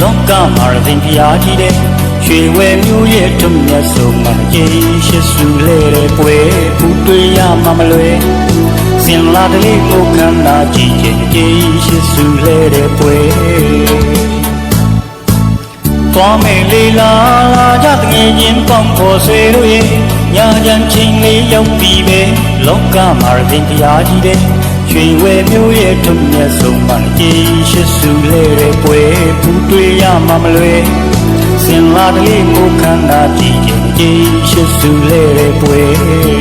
လောကမှာရင်ဖျားကြီးတဲ့ရွှေဝဲမျိုးရဲ့ထုံမြတ်ဆုံးမှာကြေရှိစုလဲတဲ့ပွဲပူတွေ့ရမှာမလွယ်စင်လာတလေးကိုခန္ဓာကြည့်ခြင်းကြေရှိစုလဲတဲ့ပွဲသွားမယ်လေလာလာကြတငယ်ချင်းပေါင်းဖို့ဆွေတို့ရဲ့ညာချမ်းချင်းလေးရောက်ပြီးပဲလောကမှာရင်ဖျားကြီးတဲ့ ရွှေဝဲမျိုးရဲ့ထုံမြတ်ဆုံးမှာကြေရှိစုလဲတဲ့ပွဲပူတွေ့ရမှာမလွယ်စင်လာတလေးကိုခန္ဓာကြည့်ခြင်းကြေရှိစုလဲတဲ့ပွဲ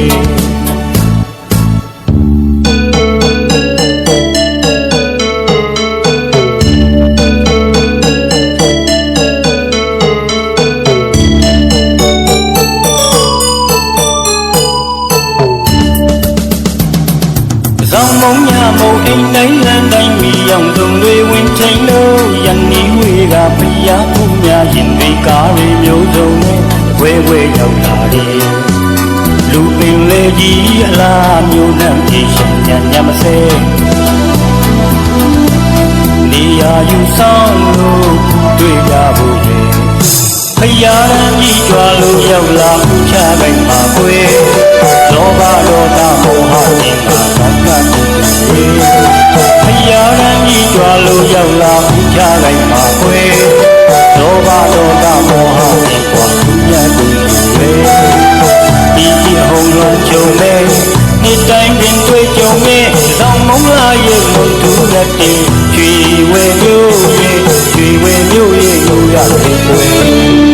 ဖျားရန်ကြီးကြွားလို့ရောက်လာမှုချတိုင်းမှာကွယ်လောဘဒေါသမောဟခြင်းကသံဃာတူဖျားရန်ကြီးကြွားလို့ရောက်လာမှုချတိုင်းမှာကွယ်လောဘဒေါသမောဟခြင်းကသူမြတ်တူပဲဒီကြည့်ဟုံလုံးကြုံမဲ့နေ့တိုင်းပင်တွေ့ကြုံမဲ့သောင်းမုံလာရဲ့မုတ်တူတဲ့ရွှေဝဲမျိုးရဲ့ရွှေဝဲမျိုးရဲ့လူရတဲ့ကွယ်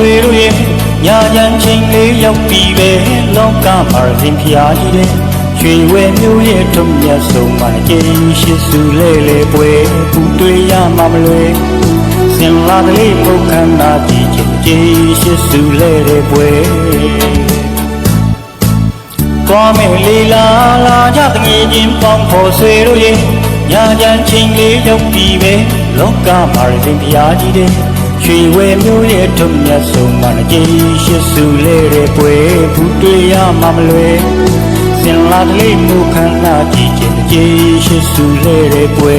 ဆွေတို့ရဲ့ညာချမ်းချင်းလေးရောက်ပြီးပဲလောကမှာရင်ဖျားကြီးတဲ့ရွှေဝဲမျိုးရဲ့ထုံမြတ်ဆုံးမှာကြေရှိစုလဲလေပွဲပူတွေ့ရမှာမလွယ်စင်လာကလေးပုတ်ခန္ဓာကြည့်ချင်းကြေရှိစုလဲတဲ့ပွဲသွားမယ်လေလာလာကြတငယ်ချင်းပေါင်းဖို့ဆွေတို့ရဲ့ညာချမ်းချင်းလေးရောက်ပြီးပဲလောကမှာရင်ဖျားကြီးတဲ့ ရွှေဝဲမျိုးရဲ့ထုံမြတ်ဆုံးမှာကြေရှိစုလဲတဲ့ပွဲဘူးတွေ့ရမှာမလွယ်စင်လာကလေးမူခန္ဓာကြည့်ချင်းကြေရှိစုလဲတဲ့ပွဲ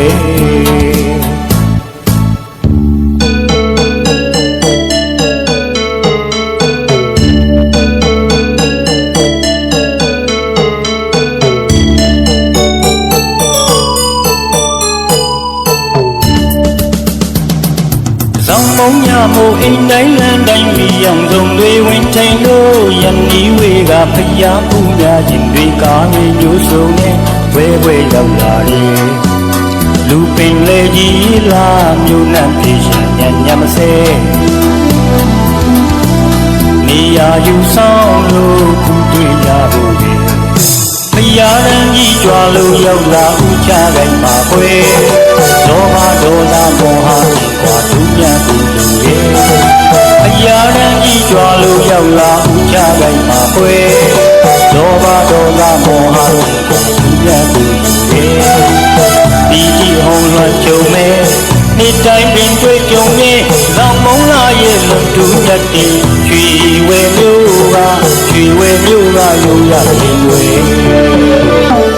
မို့အိမ်တိုင်းလမ်းတိုင်းမီအောင်စုံတွေဝင်ချိန်လို့ယနီဝေကဖျားပူများခြင်းတွေကားနေမျိုးစုံနဲ့ဝဲဝဲရောက်လာတယ်လူပင်လေကြီးလာမြို့နှံပြေရှင်ညံ့ညံ့မစဲနေရာယူဆောင်လို့ခုတွေ့ရဖို့ရဲ့ဖယားရန်ကြီးကြွားလို့ရောက်လာဥချခိုင်မှာခွေ ရောက်လာဥချခိုင်မှာခွေလောဘဒေါသမောဟကြီးကွာဒုညံသူလူရဲ့ဒီကြည့်ဟုံးလွှမ်းကြုံမဲ့နေ့တိုင်းပင်တွေ့ကြုံရင်လောင်မုံလာရဲ့လွန်တူတတ်တဲ့ရွှေဝဲမျိုးကရွှေဝဲမျိုးကရိုးရရင်ွ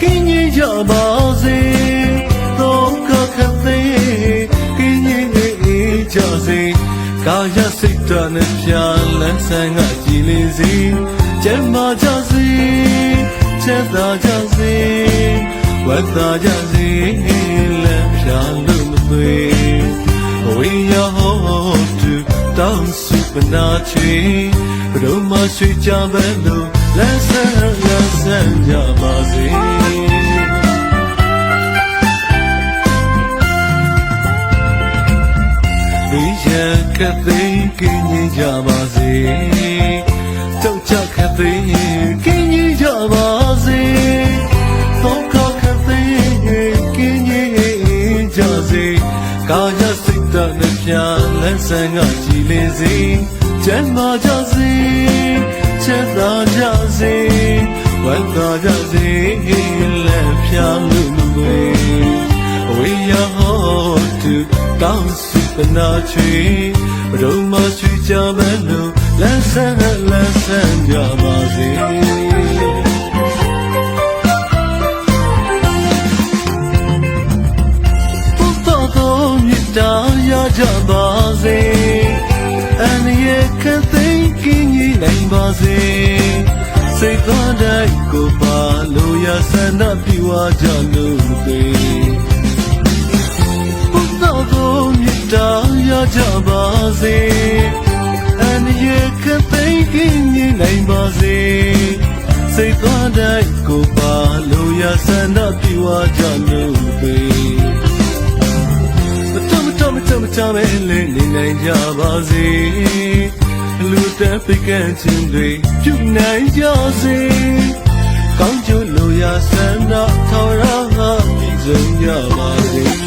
ကင်းရင်ကြပါစေတော့ကခတ်သိမ်းကင်းရင်ကြစေကာယစိတ်ဓာတ်နဲ့ပြန်လန်းဆန်းကကြည်လင်စေကျမ်းမာကြစေချမ်းသာကြစေဝတ်သာကြစေလမ်းဖြာလို့မသွေ We are home to dance supernatural ဘယ်တော့မှရွှေ့ကြပဲလို့လက်ဆန်းလက်ဆန်းကြပါစေဒီရကသိကင်းကြီးကြပါစေတောက်ချခသိကင်းကြီးကြပါစေတော့ခခသိကင်းကြီးကြစေကာယစိတ်ဓာတ်နဲ့ပြန် လက်ဆန်းကကြည်လင်စေကျမ်းမာကြစေချမ်းသာကြစေဝမ်းသာကြစေလက်ဖြာလို့လို့ We are home to dance supernatural ဘယ်တော့မှချွေကြမယ်လို့လက်ဆန်းလက်ဆန်းကြပါစေ နိုင်ပါစေစိတ်သွားတိုင်းကိုပါလို့ရဆန္ဒပြဝကြလို့သေးဘုရားကိုမြတ်တာရကြပါစေအန်ရဲ့ခသိမ်းကင်းမြင်နိုင်ပါစေစိတ်သွားတိုင်းကိုပါလို့ရဆန္ဒပြဝကြလို့ပေမတော်မတော်မတော်မတော်ပဲလေးနေနိုင်ကြပါစေ လူတက်ပိကန့်ခြင်းတွေပြုနိုင်ကြစေကောင်းကျိုးလို့ရဆန္ဒထော်ရဟာပြည်စုံကြပါစေ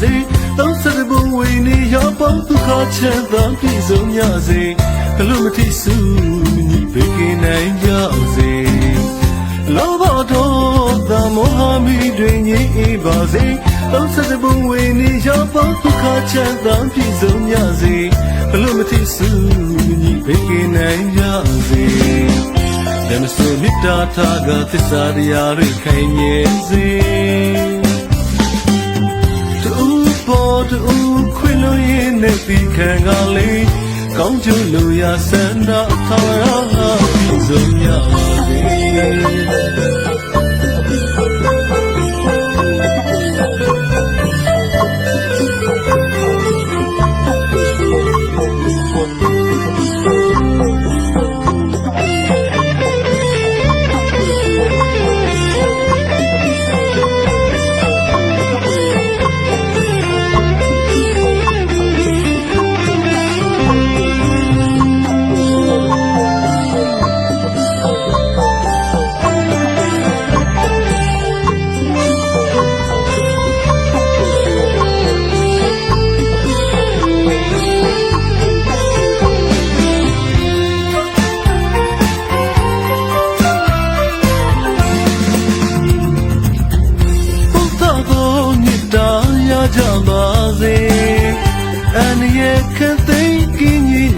စေသုံးစတဲ့ဘုံဝိနေရောပေါင်းဒုက္ခချမ်းသာပြည့်စုံရစေဘလို့မထိစုညီဘေကင်းနိုင်ကြစေလောဘတော်သာမောဟမိတွင်ငြိမ်းအေးပါစေသုံးစတဲ့ဘုံဝိနေရောပေါင်းဒုက္ခချမ်းသာပြည့်စုံရစေဘလို့မထိစုညီဘေကင်းနိုင်ကြစေဓမ္မစုမြတ်တာထာကသစ္စာတရားတွေခိုင်မြဲစေ တူပေါ်ပေါ်တူခွင်လို့ရင်းနဲ့ဒီခံကလေးကောင်းကျိုးလို့ရဆန္ဒထောင်ရပြီးဆုံးရပါ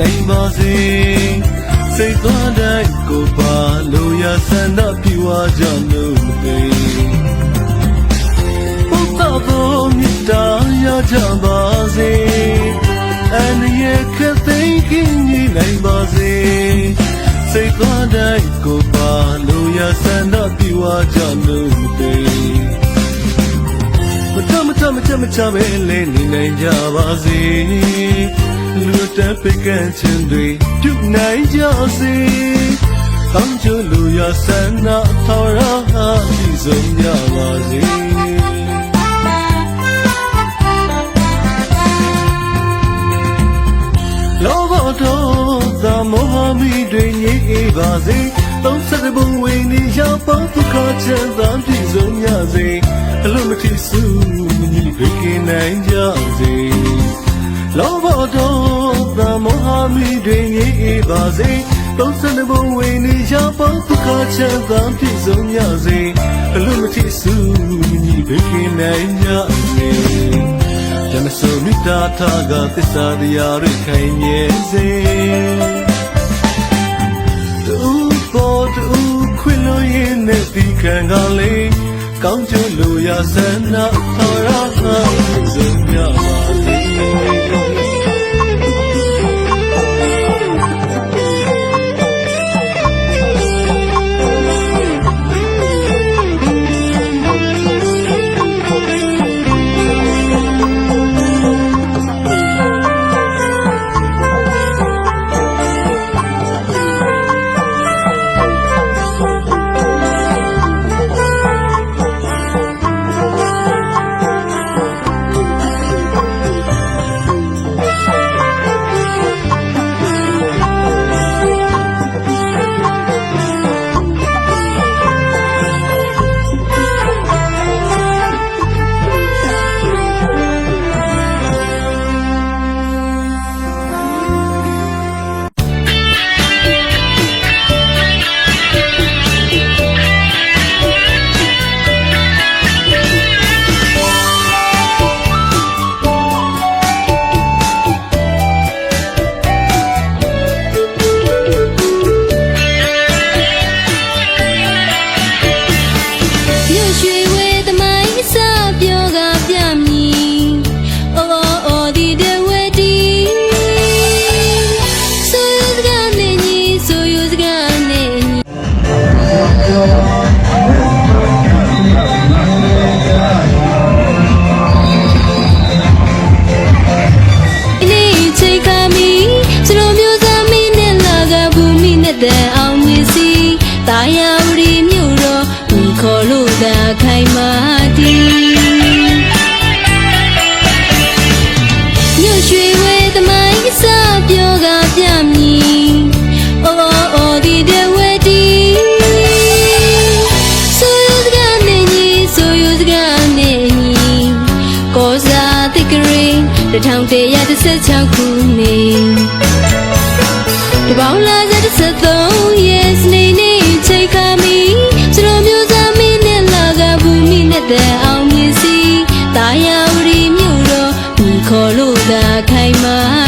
နိုင်ပါစေစိတ်သွားတိုင်းကိုပါလို့ရဆန္ဒပြဝကြလို့မသိဘုရားကိုမြတ်တာရကြပါစေအန်ရဲ့ခတ်သိမ်းကင်းကြီးနိုင်ပါစေစိတ်သွားတိုင်းကိုပါလို့ရဆန္ဒပြဝကြလို့မ သိမတမတမတမချပဲလဲနေနိုင်ကြပါစေလူတက်ပကန့်ချင်တွေပြုနိုင်ကြစေကောင်းကျိုးလူရဆန္ဒထော်ရဟာဒီဆုံးကြပါစေလောဘတော်သာမောဟမိတွေငြိအေးပါစေ သုံးဆက်တဲ့ဘုံဝေနေရောက်ပေါင်းဒုက္ခချမ်းသာပြည့်စုံကြစေအလုံးမထီစုမညီဘေကင်းနိုင်ကြစေလောဘတော်သာမောဟမိတွေငြိအေးပါစေသုံးဆက်တဲ့ဘုံဝေနေရောက်ပေါင်းဒုက္ခချမ်းသာပြည့်စုံကြစေအလုံးမထီစုမညီဘေကင်းနိုင်ကြစေကျမစုံမိတာထာကသစ္စာတရားတွေခိုင်မြဲစေ ရင်းနဲ့ဒီခံကလေးကောင်းကျိုးလို့ရဆန္ဒထော်ရဟာစုံရပါစေမြွ တိတ်ကလေးတစ်ထောင်တရာတစ်ဆက်ချောက်ခုနှစ်တပေါင်းလာတဲ့တစ်ဆက်သုံး yes နေနေချိန်ခါမီစလိုမျိုးသားမင်းနဲ့လာကဘူးမိနဲ့တဲ့အောင်မြင်စီတာယာဝရီမြို့တော်ဒီခေါ်လို့သာခိုင်မာ